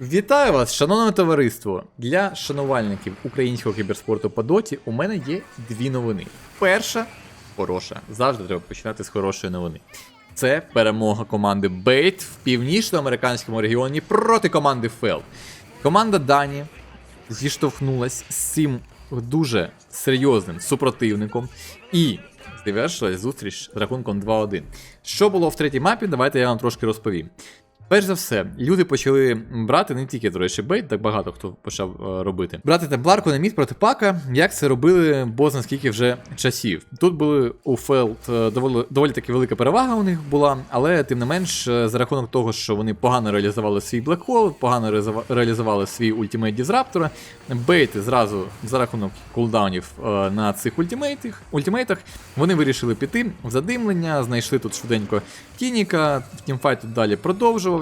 Вітаю вас, шановне товариство! Для шанувальників українського кіберспорту по доті у мене є дві новини. Перша хороша. Завжди треба починати з хорошої новини. Це перемога команди Бейт в північноамериканському регіоні проти команди Фел. Команда Дані зіштовхнулась з цим дуже серйозним супротивником і завершилась зустріч з рахунком 2-1. Що було в третій мапі, давайте я вам трошки розповім. Перш за все, люди почали брати не тільки, до речі, бейт, так багато хто почав е, робити. Брати темпларку на мід проти пака, як це робили бозна скільки вже часів. Тут були у Фелд доволі, доволі таки велика перевага у них була, але тим не менш, е, за рахунок того, що вони погано реалізували свій блекхол, погано реалізували свій ультимейт Дізраптора, бейти зразу за рахунок кулдаунів е, на цих ультимейтах, ультимейтах, вони вирішили піти в задимлення, знайшли тут швиденько Тініка, тімфайт тут далі продовжувався.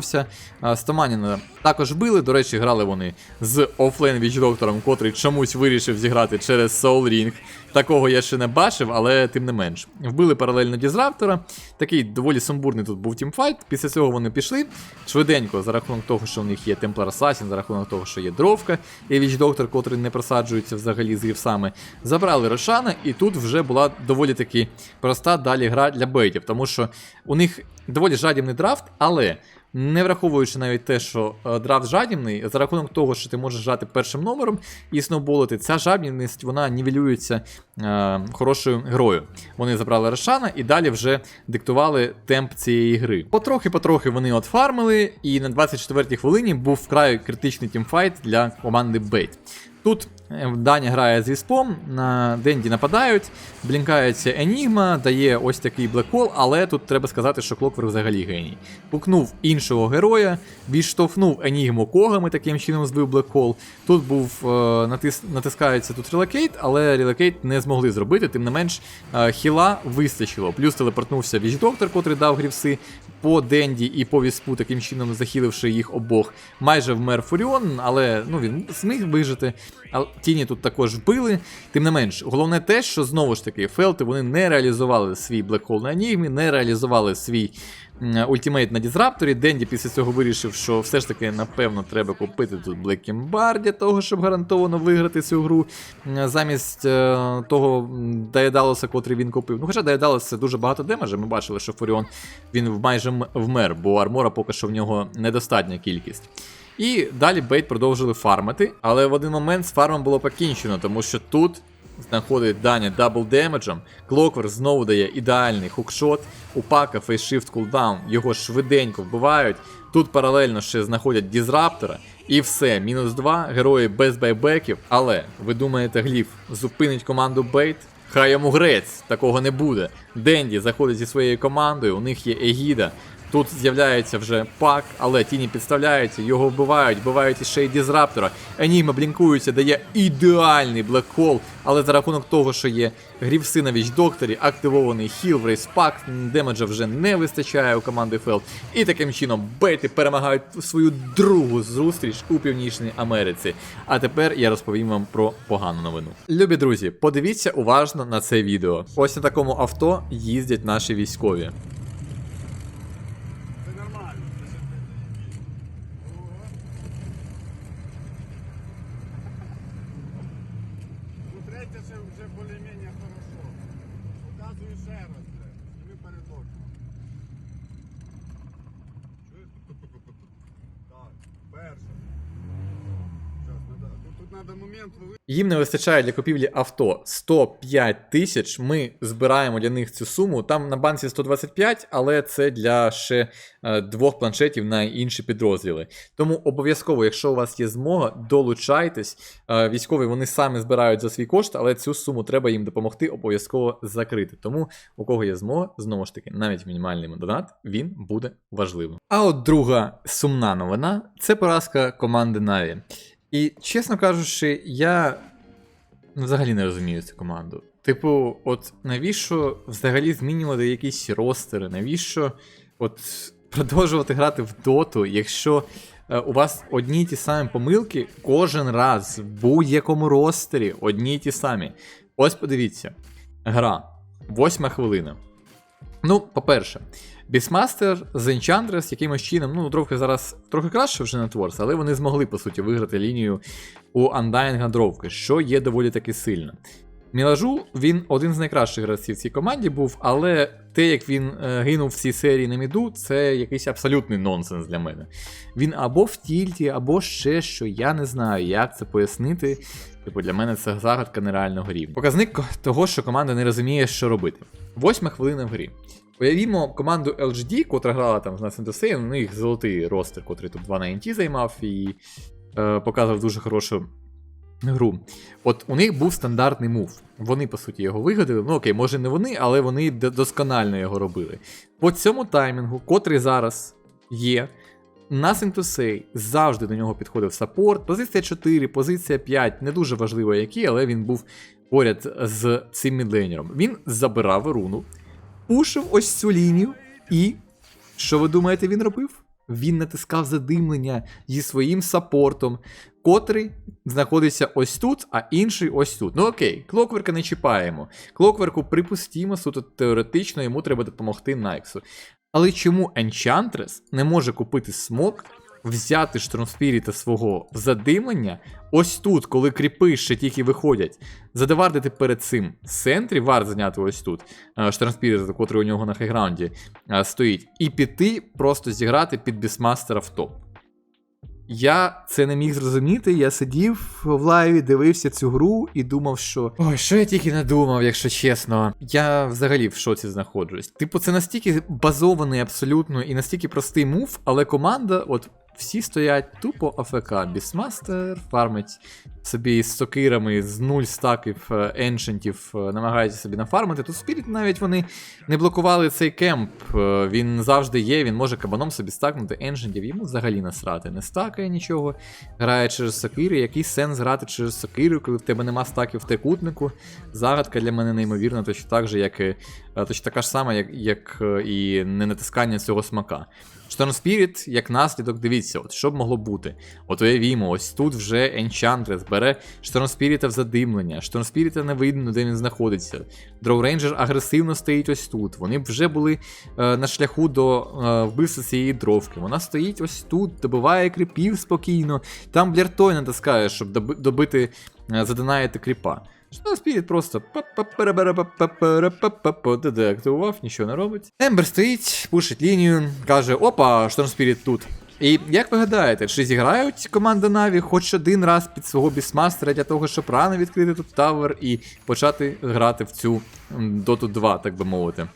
А, Стоманіна також били. До речі, грали вони з офлейн вічдоктором, котрий чомусь вирішив зіграти через Soul Ring. Такого я ще не бачив, але тим не менш. Вбили паралельно Дізраптора. Такий доволі сумбурний тут був тімфайт. Після цього вони пішли швиденько, за рахунок того, що у них є Темплар Асасін, за рахунок того, що є дровка, і вічдоктор, котрий не просаджується взагалі з грівсами. Забрали Рошана, і тут вже була доволі таки проста далі гра для бейтів, тому що у них доволі жадібний драфт, але. Не враховуючи навіть те, що е, драфт жадібний, за рахунок того, що ти можеш грати першим номером і сноуболити, ця жадібність вона нівелюється е, хорошою грою. Вони забрали Рошана і далі вже диктували темп цієї гри. Потрохи-потрохи вони от фармили, і на 24-й хвилині був вкрай критичний тімфайт для команди Бейт. Тут Даня грає з віспом, на Денді нападають, блінкається Енігма, дає ось такий блекхол, але тут треба сказати, що Клоквер взагалі геній. Пукнув іншого героя, відштовхнув Енігму когами, таким чином збив блекхол. Тут був е, натис, натискається тут релокейт, але релокейт не змогли зробити, тим не менш е, хіла вистачило. Плюс телепортнувся Віч-доктор, котрий дав грівси по Денді і по Віспу, таким чином захиливши їх обох. Майже вмер Фуріон, але ну, він зміг вижити. Тіні тут також вбили. Тим не менш, головне те, що знову ж таки Фелти вони не реалізували свій блекхол на Енігмі, не реалізували свій ультимейт на Дізрапторі. Денді після цього вирішив, що все ж таки, напевно, треба купити тут Блекімбар для того, щоб гарантовано виграти цю гру. Замість е, того Дайдалоса, котрий він купив. Ну, хоча Дайдалос це дуже багато демеджа. Ми бачили, що Фуріон він майже вмер, бо армора поки що в нього недостатня кількість. І далі Бейт продовжили фармити, але в один момент з фармом було покінчено, тому що тут знаходить Даня дабл демеджем, Клоквер знову дає ідеальний хукшот, у пака фейсшифт кулдаун, його швиденько вбивають. Тут паралельно ще знаходять Дізраптора, і все, мінус 2, герої без байбеків. Але ви думаєте, Гліф зупинить команду Бейт? Хай йому грець, такого не буде. Денді заходить зі своєю командою, у них є Егіда. Тут з'являється вже пак, але тіні підставляються, його вбивають, вбивають іще й Дізраптора. Енігма блінкується, дає ідеальний блекхол, але за рахунок того, що є грівси на вічдокторі, активований хіл в рейспак, демеджа вже не вистачає у команди Фелд. І таким чином бейти перемагають свою другу зустріч у Північній Америці. А тепер я розповім вам про погану новину. Любі друзі, подивіться уважно на це відео. Ось на такому авто їздять наші військові. Це нормально. Ну, третє це вже більш-менш хорошо. Показую ще раз, блядь. Ми передок. Чуєш? Так, перше. Зараз, надо. Тут, тут треба момент ловити. Їм не вистачає для купівлі авто 105 тисяч. Ми збираємо для них цю суму. Там на банці 125, але це для ще е, двох планшетів на інші підрозділи. Тому обов'язково, якщо у вас є змога, долучайтесь. Е, військові вони самі збирають за свій кошт, але цю суму треба їм допомогти обов'язково закрити. Тому у кого є змога, знову ж таки, навіть мінімальний донат, він буде важливим. А от друга сумна новина це поразка команди Наві. І чесно кажучи, я взагалі не розумію цю команду. Типу, от навіщо взагалі змінювати якісь ростери? Навіщо от продовжувати грати в доту, якщо е, у вас одні й ті самі помилки кожен раз в будь-якому ростері, одні й ті самі. Ось подивіться, гра, восьма хвилина. Ну, по-перше, Бісмастер з Enchantress якимось чином, ну, трохи зараз трохи краще вже на Творс, але вони змогли, по суті, виграти лінію у Undying Дровки, що є доволі таки сильно. Мілажу він один з найкращих гравців в цій команді був, але те, як він е, гинув в цій серії на міду, це якийсь абсолютний нонсенс для мене. Він або в тільті, або ще що, я не знаю, як це пояснити. Типу, для мене це загадка нереального рівня. Показник того, що команда не розуміє, що робити. Восьма хвилина в грі. Уявімо команду LGD, котра грала там з нас Індосеєм, у них золотий ростер, котрий тут 2 на NT займав і е, показував дуже хорошу гру. От у них був стандартний мув. Вони, по суті, його вигадали. Ну окей, може не вони, але вони досконально його робили. По цьому таймінгу, котрий зараз є, нас Інтусей завжди до нього підходив саппорт. Позиція 4, позиція 5, не дуже важливо які, але він був поряд з цим мідлейнером. Він забирав руну, пушив ось цю лінію, і що ви думаєте, він робив? Він натискав задимлення зі своїм саппортом, котрий знаходиться ось тут, а інший ось тут. Ну окей, клокверка не чіпаємо. Клокверку припустімо, суто теоретично йому треба допомогти Найксу. Але чому Enchantress не може купити смок, взяти штормспіріта свого в задимлення ось тут, коли кріпи ще тільки виходять, задевардити перед цим центрі, варт зайняти ось тут, штормспіріта, котрий у нього на хайграунді е, стоїть, і піти просто зіграти під бісмастера в топ. Я це не міг зрозуміти. Я сидів в лайві, дивився цю гру і думав, що ой, що я тільки не думав, якщо чесно. Я взагалі в шоці знаходжусь. Типу, це настільки базований абсолютно і настільки простий мув, але команда, от всі стоять тупо АФК. Бісмастер фармить собі з сокирами з нуль стаків е, еншентів, е, намагається собі нафармити. Тут Спіріт навіть вони не блокували цей кемп. Е, Він завжди є, він може кабаном собі стакнути еншентів. Йому взагалі насрати. Не стакає нічого. Грає через сокири. Який сенс грати через сокири, коли в тебе нема стаків в трикутнику? Загадка для мене неймовірна, точно так же, як і, точно така ж сама, як, як і не натискання цього смака. Storm Spirit, як наслідок, дивіться, от що б могло бути. От уявімо, ось тут вже Enchantress бере Storm Spirit в задимлення, Storm Spirit не видно, де він знаходиться. Draw Ranger агресивно стоїть ось тут. Вони вже були е, на шляху до е, вбивства цієї дровки. Вона стоїть ось тут, добиває кріпів спокійно. Там Бляртой натискає, щоб доби- добити, е, задинаєте кріпа. Що Спіріт просто деактивував, нічого не робить. Ембер стоїть, пушить лінію, каже: Опа, Шторм Спіріт тут. І як ви гадаєте, чи зіграють команда Наві хоч один раз під свого бісмастера для того, щоб рано відкрити тут тавер і почати грати в цю Доту 2, так би мовити?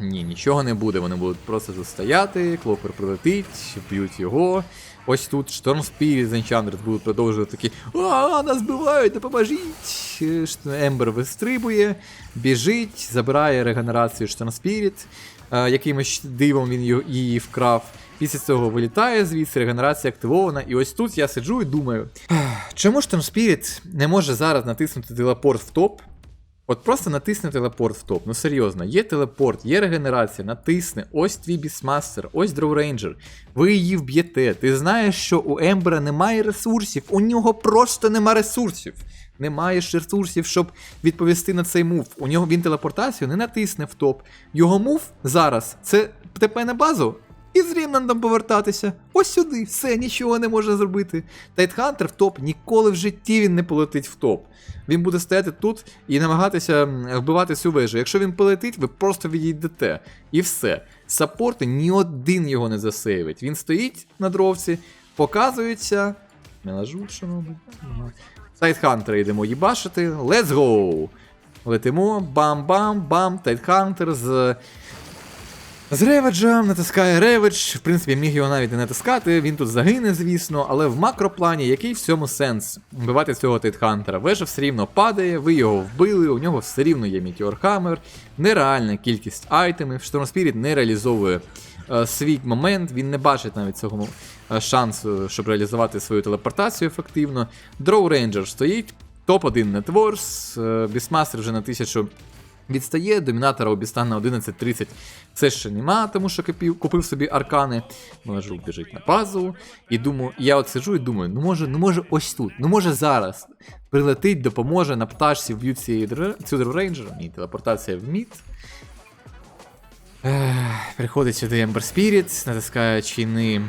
Ні, нічого не буде, вони будуть просто тут стояти, клопер прилетить, б'ють його. Ось тут Шторм Спіріт з Enchantress будуть продовжувати такі А, нас бивають, допоможіть! Е, Ембер вистрибує, біжить, забирає регенерацію Шторм Спіріт. Е, Якимось дивом він її- вкрав. Після цього вилітає звідси, регенерація активована. І ось тут я сиджу і думаю, «Ах, чому Шторм Спіріт не може зараз натиснути телепорт в топ? От просто натисни телепорт в топ. Ну серйозно, є телепорт, є регенерація, натисни. Ось твій бісмастер, ось Дроу Рейнджер. Ви її вб'єте. Ти знаєш, що у Ембера немає ресурсів, у нього просто нема ресурсів. Немає ж ресурсів, щоб відповісти на цей мув. У нього він телепортацію не натисне в топ. Його мув зараз це ТП на базу. І з Рімнандом повертатися. Ось сюди, все, нічого не може зробити. Тайтхантер в топ ніколи в житті він не полетить в топ. Він буде стояти тут і намагатися вбивати цю вежу. Якщо він полетить, ви просто відійдете. І все. Саппорти ні один його не засейвить. Він стоїть на дровці, показується. Лажу, що робить. Тайтхантера йдемо їбашити. Let's go! Летимо, бам-бам-бам, Тайтхантер з. З реведжем натискає реведж. В принципі, міг його навіть не натискати. Він тут загине, звісно, але в макроплані який в цьому сенс вбивати цього Тайтхантера? Вежа все рівно падає, ви його вбили, у нього все рівно є Hammer, нереальна кількість айтемів. Spirit не реалізовує е, свій момент, він не бачить навіть цього е, шансу, щоб реалізувати свою телепортацію ефективно. Дроу Рейнджер стоїть, топ-1 нетворс, Бісмастер вже на 1000 Відстає, домінатора обістан на 11.30 це ще нема, тому що купив, собі аркани. Можу біжить на базу. І думаю, я от сиджу і думаю, ну може, ну може ось тут, ну може зараз прилетить, допоможе на пташці вб'ють цю рейнджера. Ні, телепортація в мід. Приходить сюди Ember Spirit, натискає чайни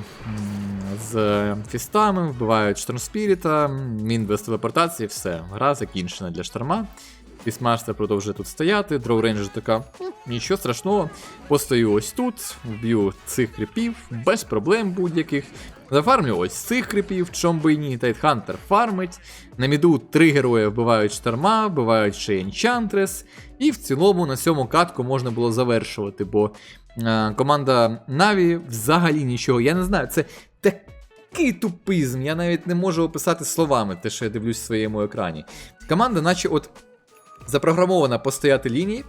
з фістами, вбивають Шторм Спіріта, він без телепортації, все, гра закінчена для шторма. Пісмастер продовжує тут стояти, Дроу Рейнджер така, нічого страшного, постою ось тут, вб'ю цих кріпів, без проблем будь-яких. Зафармлю ось цих кріпів, чом би і ні, Тайтхантер фармить. На міду три герої вбивають шторма, вбивають ще Енчантрес. І в цілому на цьому катку можна було завершувати, бо е, команда Наві взагалі нічого. Я не знаю, це такий тупизм. Я навіть не можу описати словами те, що я дивлюсь в своєму екрані. Команда, наче от запрограмована постояти лінії.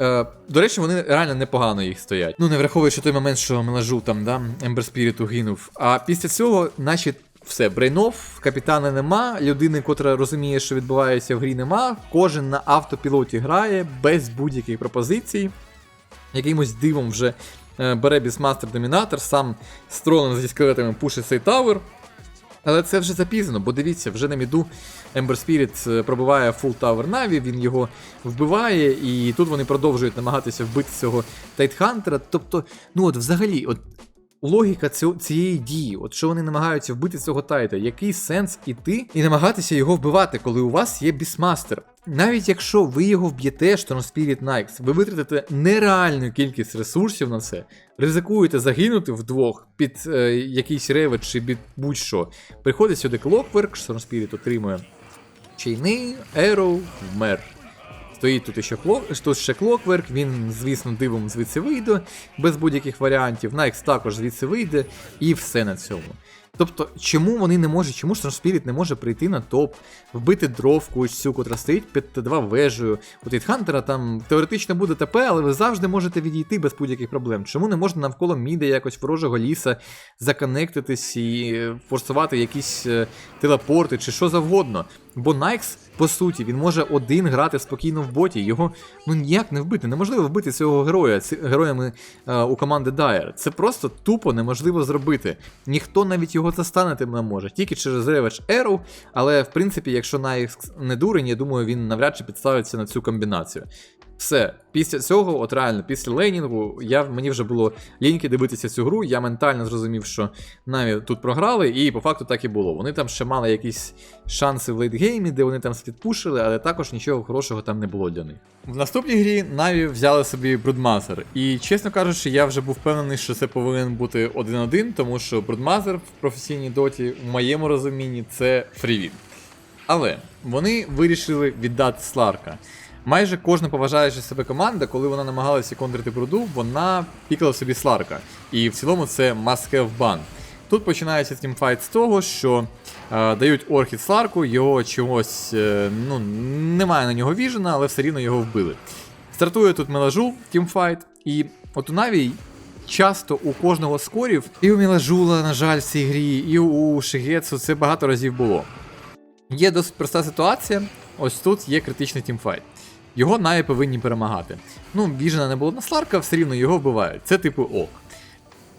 Е, до речі, вони реально непогано їх стоять. Ну, не враховуючи той момент, що мелажу там, да, Ембер Спіріту гинув. А після цього, наче все, брейнов, капітана нема, людини, котра розуміє, що відбувається в грі, нема. Кожен на автопілоті грає без будь-яких пропозицій. Якимось дивом вже е, бере бісмастер домінатор, сам з тролем зі скелетами пушить цей тавер. Але це вже запізно, бо дивіться, вже на міду Ember Spirit е, пробиває Full Tower Na'Vi, він його вбиває, і тут вони продовжують намагатися вбити цього Тайтхантера. Тобто, ну от взагалі, от логіка цієї дії, от що вони намагаються вбити цього Тайта, який сенс іти і намагатися його вбивати, коли у вас є бісмастер? Навіть якщо ви його вб'єте, Storm Spirit Nikes, ви витратите нереальну кількість ресурсів на це, ризикуєте загинути вдвох під е, якийсь ревет чи під будь-що. Приходить сюди Clockwork, Storm Spirit отримує чайни, Arrow, вмер. Стоїть тут ще, клок, тут ще клокверк, він, звісно, дивом звідси вийде, без будь-яких варіантів. Найкс також звідси вийде, і все на цьому. Тобто, чому вони не можуть, чому ж Spirit не може прийти на топ, вбити дровку ось цю, котра стоїть під Т2 вежею. У Тайтхантера там теоретично буде ТП, але ви завжди можете відійти без будь-яких проблем. Чому не можна навколо міда якось ворожого ліса законектитись і форсувати якісь е, телепорти чи що завгодно? Бо Найкс, по суті, він може один грати спокійно в боті. Його ну ніяк не вбити. Неможливо вбити цього героя героями е, у команди Dire. Це просто тупо неможливо зробити. Ніхто навіть його застанити не може, тільки через Revenge Arrow, але в принципі, якщо Найкс не дурень, я думаю, він навряд чи підставиться на цю комбінацію. Все, після цього, от реально, після лейнінгу, я, мені вже було ліньки дивитися цю гру, я ментально зрозумів, що Наві тут програли, і по факту так і було. Вони там ще мали якісь шанси в лейтгеймі, де вони там спідпушили, але також нічого хорошого там не було для них. В наступній грі Наві взяли собі Брудмазер. І чесно кажучи, я вже був впевнений, що це повинен бути 1-1, тому що Брудмазер в професійній доті, в моєму розумінні, це фрівін. Але вони вирішили віддати Сларка. Майже кожна поважаюча себе команда, коли вона намагалася контрити бруду, вона пікала собі Сларка. І в цілому це must have ban. Тут починається тімфайт з того, що е, дають Орхід Сларку, його чогось е, ну, немає на нього віжена, але все рівно його вбили. Стартує тут Мелажу, тімфайт, і от у Наві часто у кожного скорів, і у Мілажула, на жаль, в цій грі, і у Шигецу це багато разів було. Є досить проста ситуація. Ось тут є критичний тімфайт. Його Наві повинні перемагати. Ну, біжена не було на Сларка, все рівно його вбивають. Це типу ок.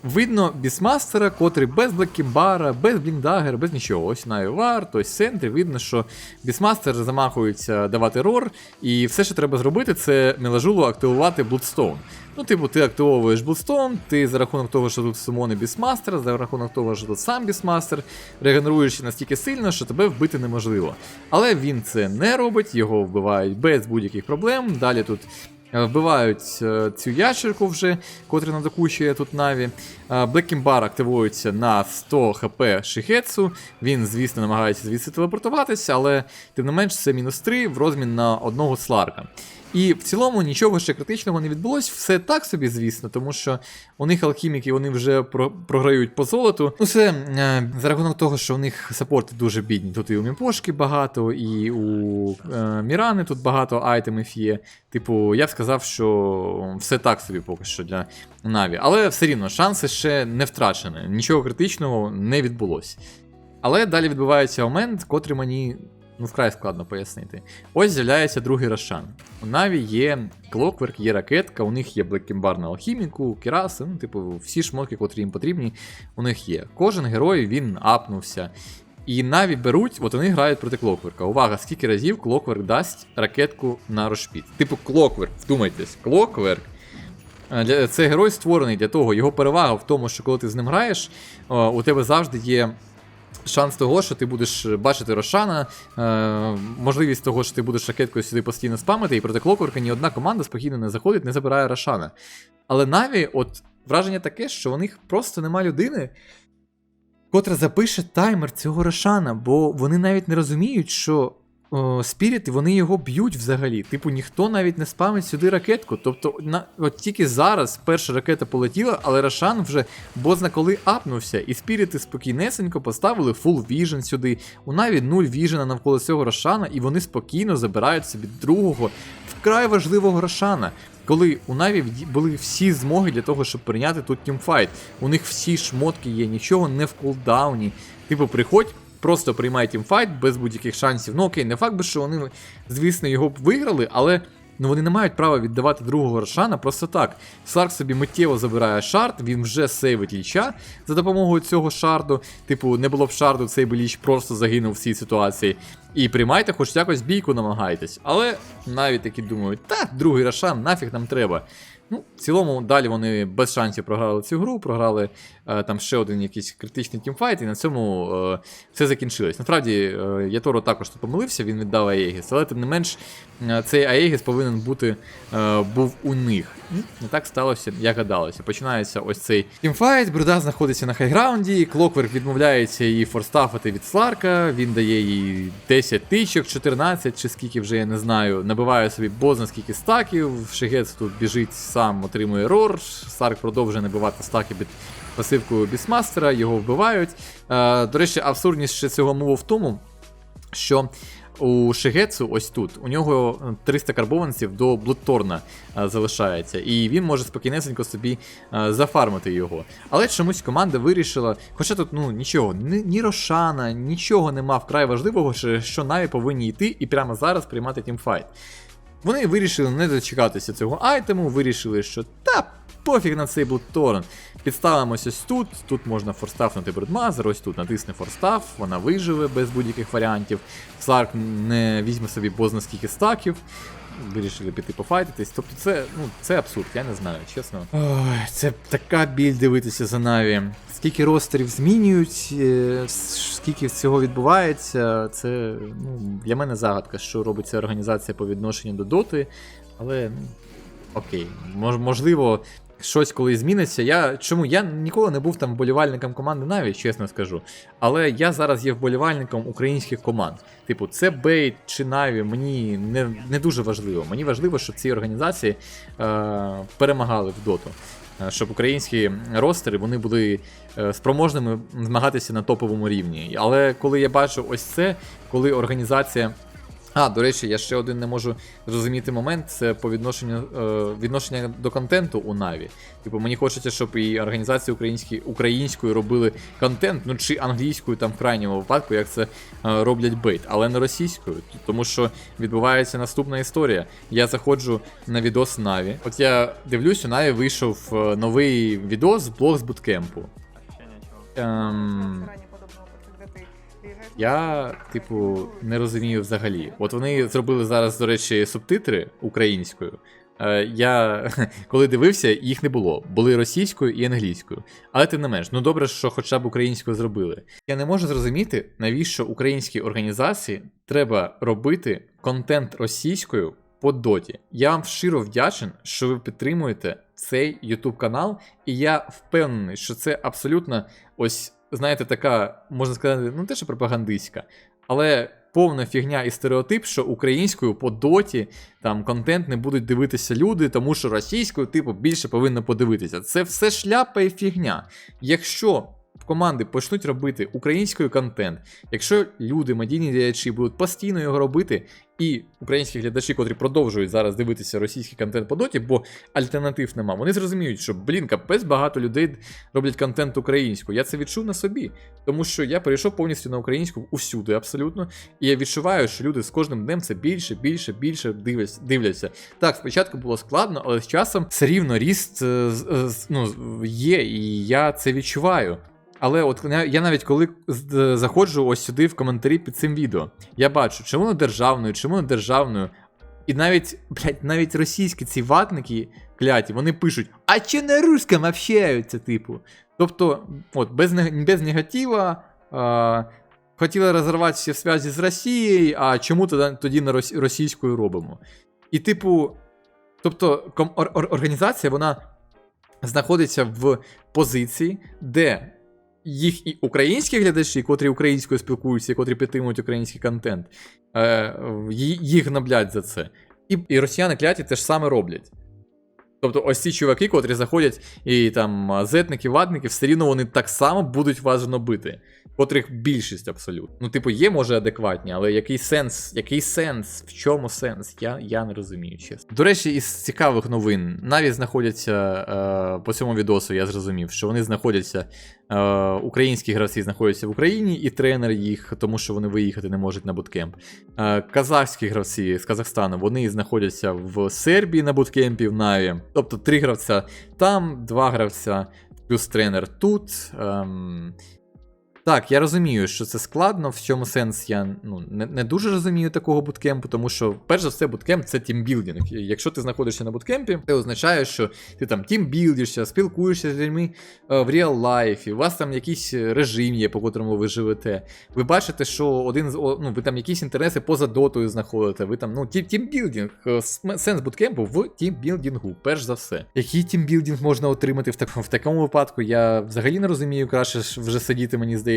Видно бісмастера, котрий без Блеккімбара, без Бліндагер, без нічого. Ось на Вар, ось в центрі. Видно, що бісмастер замахується давати рор, і все, що треба зробити, це Мелажулу активувати Bloodstone. Ну, типу, ти активовуєш Bloodstone, ти за рахунок того, що тут сумони бісмастер, за рахунок того, що тут сам бісмастер, регенеруєшся настільки сильно, що тебе вбити неможливо. Але він це не робить, його вбивають без будь-яких проблем. Далі тут Вбивають е, цю ящерку вже, котрий надокучує тут Наві. Блекімбар активується на 100 хп Шихетсу. Він, звісно, намагається звідси телепортуватися, але тим не менш це мінус 3 в розмін на одного сларка. І в цілому нічого ще критичного не відбулось, все так собі, звісно, тому що у них алхіміки вони вже про- програють по золоту. Ну це е, за рахунок того, що у них саппорти дуже бідні. Тут і у Міпошки багато, і у е, Мірани тут багато айтемів є. Типу, я б сказав, що все так собі поки що для Наві. Але все рівно шанси ще не втрачені. Нічого критичного не відбулось. Але далі відбувається момент, котрий мені ну, вкрай складно пояснити. Ось з'являється другий Рошан. У Наві є Клокверк, є ракетка, у них є Блеккімбар на алхіміку, Кіраси, ну, типу, всі шмотки, котрі їм потрібні, у них є. Кожен герой він апнувся. І Наві беруть, от вони грають проти Клокверка. Увага, скільки разів Клокверк дасть ракетку на Рошпіт. Типу Клокверк, вдумайтесь, Клокверк Е, це герой створений для того. Його перевага в тому, що коли ти з ним граєш, е, у тебе завжди є. Шанс того, що ти будеш бачити Рошана, е, можливість того, що ти будеш ракеткою сюди постійно спамити, і проти Клокворка ні одна команда спокійно не заходить, не забирає Рошана. Але Наві, от враження таке, що у них просто нема людини, котра запише таймер цього Рошана, бо вони навіть не розуміють, що о, спіріти вони його б'ють взагалі. Типу, ніхто навіть не спамить сюди ракетку. Тобто, на, от тільки зараз перша ракета полетіла, але Рошан вже бозна коли апнувся, і спіріти спокійнесенько поставили фул віжен сюди. У Наві нуль віжена навколо цього Рошана, і вони спокійно забирають собі другого вкрай важливого Рошана. Коли у Наві були всі змоги для того, щоб прийняти тут тімфайт. У них всі шмотки є, нічого не в кулдауні. Типу, приходь, просто приймай тімфайт без будь-яких шансів. Ну окей, не факт би, що вони, звісно, його б виграли, але ну, вони не мають права віддавати другого Рошана просто так. Сларк собі миттєво забирає шард, він вже сейвить ліча за допомогою цього шарду. Типу, не було б шарду, цей би ліч просто загинув в цій ситуації. І приймайте хоч якось бійку намагайтесь. Але навіть такі думають, та, другий Рошан, нафіг нам треба. Ну, в цілому, далі вони без шансів програли цю гру, програли там ще один якийсь критичний тімфайт, і на цьому е, все закінчилось. Насправді, е, Яторо також тут помилився, він віддав Аегіс, але тим не менш, е, цей Аегіс повинен бути е, був у них. Не так сталося, як гадалося. Починається ось цей тімфайт, Бруда знаходиться на хайграунді, Клокверк відмовляється її форстафити від Сларка, він дає їй 10 тичок, 14 чи скільки вже я не знаю. Набиває собі бозна скільки стаків. Шигец тут біжить сам, отримує рор. Сларк продовжує набивати стаки під пасивкою бісмастера, його вбивають. Е, до речі, абсурдність ще цього мову в тому, що у Шигецу, ось тут, у нього 300 карбованців до Блудторна е, залишається, і він може спокійнесенько собі е, зафармити його. Але чомусь команда вирішила, хоча тут ну нічого, ні, ні Рошана, нічого нема вкрай важливого, що Наві повинні йти і прямо зараз приймати тімфайт. Вони вирішили не дочекатися цього айтему, вирішили, що та пофіг на цей Блудторн. Підставимося ось тут, тут можна форстафнути Брудмазер, ось тут натисне форстаф, вона виживе без будь-яких варіантів. Сларк не візьме собі бозна скільки стаків. Вирішили піти пофайтитись. Тобто це, ну, це абсурд, я не знаю, чесно. Ой, це така біль дивитися за Наві. Скільки ростерів змінюють, е, скільки всього відбувається, це ну, для мене загадка, що робить ця організація по відношенню до доти. Але ну, окей, мож, можливо, щось коли зміниться. Я чому я ніколи не був там вболівальником команди навіть, чесно скажу. Але я зараз є вболівальником українських команд. Типу, це Бейт чи Наві, мені не, не дуже важливо. Мені важливо, щоб ці організації е, перемагали в доту. Е, Щоб українські ростери вони були е, спроможними змагатися на топовому рівні. Але коли я бачу ось це, коли організація. А, до речі, я ще один не можу зрозуміти момент. Це по відношенню е, відношення до контенту у Наві. Типу, мені хочеться, щоб і організації українські українською робили контент, ну чи англійською там в крайньому випадку, як це е, роблять бейт, але не російською. Тому що відбувається наступна історія. Я заходжу на відос Наві. От я дивлюсь, у Наві вийшов е, новий відос блог з буткемпу. Ем, Я, типу, не розумію взагалі. От вони зробили зараз, до речі, субтитри українською. Е, Я коли дивився, їх не було. Були російською і англійською. Але тим не менш, ну добре, що хоча б українською зробили. Я не можу зрозуміти, навіщо українській організації треба робити контент російською по доті. Я вам щиро вдячен, що ви підтримуєте цей YouTube канал, і я впевнений, що це абсолютно ось, знаєте, така, можна сказати, ну те, що пропагандистська, але повна фігня і стереотип, що українською по доті там контент не будуть дивитися люди, тому що російською, типу, більше повинно подивитися. Це все шляпа і фігня. Якщо команди почнуть робити українською контент, якщо люди, медійні діячі будуть постійно його робити, і українські глядачі, котрі продовжують зараз дивитися російський контент по доті, бо альтернатив нема, вони зрозуміють, що блін, капець багато людей роблять контент українською. Я це відчув на собі, тому що я перейшов повністю на українську усюди, абсолютно. І я відчуваю, що люди з кожним днем це більше, більше, більше дивляться. Так, спочатку було складно, але з часом все рівно ріст е, з- ну, є, і я це відчуваю. Але от я навіть коли заходжу ось сюди в коментарі під цим відео, я бачу, чи воно державною, чи воно державною. І навіть, блядь, навіть російські ці ватники кляті, вони пишуть, а чи на русском общаються, типу. Тобто, от, без, не- без негатива. А, хотіли розірвати всі зв'язки з Росією, а чому тоді, тоді на російською робимо? І, типу, тобто, ком- ор- ор- організація, вона знаходиться в позиції, де їх і українські глядачі, котрі українською спілкуються, котрі підтримують український контент, е, їх гноблять за це. І, і росіяни кляті те ж саме роблять. Тобто, ось ці чуваки, котрі заходять, і там зетники, ватники, все рівно вони так само будуть вас гнобити. Котрих більшість абсолютно. Ну, типу, є, може, адекватні, але який сенс? Який сенс? В чому сенс? Я, я не розумію, чесно. До речі, із цікавих новин навіть знаходяться е, по цьому відосу, я зрозумів, що вони знаходяться. Е, українські гравці знаходяться в Україні, і тренер їх, тому що вони виїхати не можуть на буткемп. Е, казахські гравці з Казахстану вони знаходяться в Сербії на буткемпі в Наві. Тобто три гравця там, два гравця, плюс тренер тут. Так, я розумію, що це складно, в чому сенс я ну, не, не дуже розумію такого буткемпу, тому що, перш за все, буткемп це тімбілдинг. Якщо ти знаходишся на буткемпі, це означає, що ти там тімбілдишся, спілкуєшся з людьми е, в реал лайфі, у вас там якийсь режим є, по котрому ви живете. Ви бачите, що один з ну, ви там якісь інтереси поза дотою знаходите. Ви там, ну, тімбілдинг, е, сенс буткемпу в тімбілдингу, перш за все. Який тімбілдинг можна отримати в такому, в такому випадку? Я взагалі не розумію. Краще ж вже сидіти, мені здається,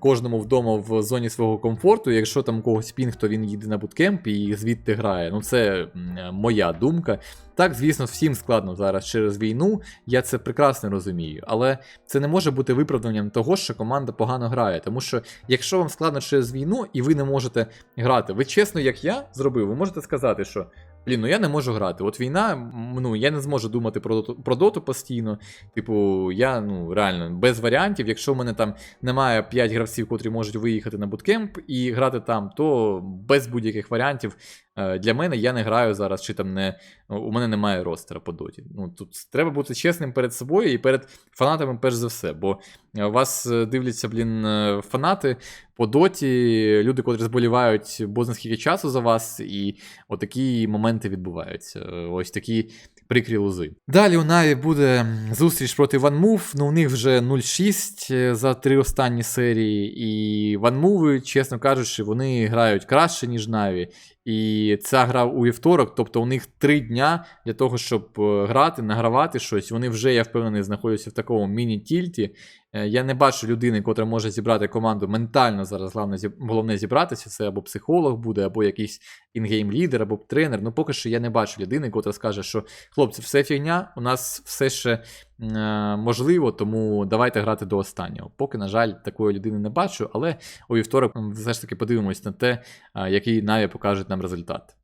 кожному вдома в зоні свого комфорту. Якщо там когось пінг, то він їде на буткемп і звідти грає. Ну, це моя думка. Так, звісно, всім складно зараз через війну, я це прекрасно розумію, але це не може бути виправданням того, що команда погано грає. Тому що якщо вам складно через війну і ви не можете грати, ви чесно, як я зробив, ви можете сказати, що. Блін, ну я не можу грати. От війна, ну я не зможу думати про доту, про доту постійно. Типу, я ну реально без варіантів. Якщо в мене там немає 5 гравців, котрі можуть виїхати на буткемп і грати там, то без будь-яких варіантів для мене я не граю зараз, чи там не у мене немає ростера по доті. Ну тут треба бути чесним перед собою і перед фанатами, перш за все. Бо е, вас е, дивляться, блін, е, фанати по доті, люди, котрі зболівають бозна скільки часу за вас, і отакі моменти відбуваються. Е, Ось такі прикрі лузи. Далі у Наві буде зустріч проти OneMove, ну у них вже 0-6 е, за три останні серії. І OneMove, чесно кажучи, вони грають краще, ніж Наві. І ця гра у вівторок, тобто у них три дня для того, щоб е, грати, награвати щось. Вони вже, я впевнений, знаходяться в такому міні-тільті. Е, Я не бачу людини, котра може зібрати команду ментально зараз. Головне, головне зібратися. Це або психолог буде, або якийсь інгейм лідер, або тренер. Ну поки що я не бачу людини, котра скаже, що хлопці, все фігня, у нас все ще е, можливо, тому давайте грати до останнього. Поки, на жаль, такої людини не бачу, але у вівторок все ж таки подивимось на те, е, який Наві покажуть нам результат.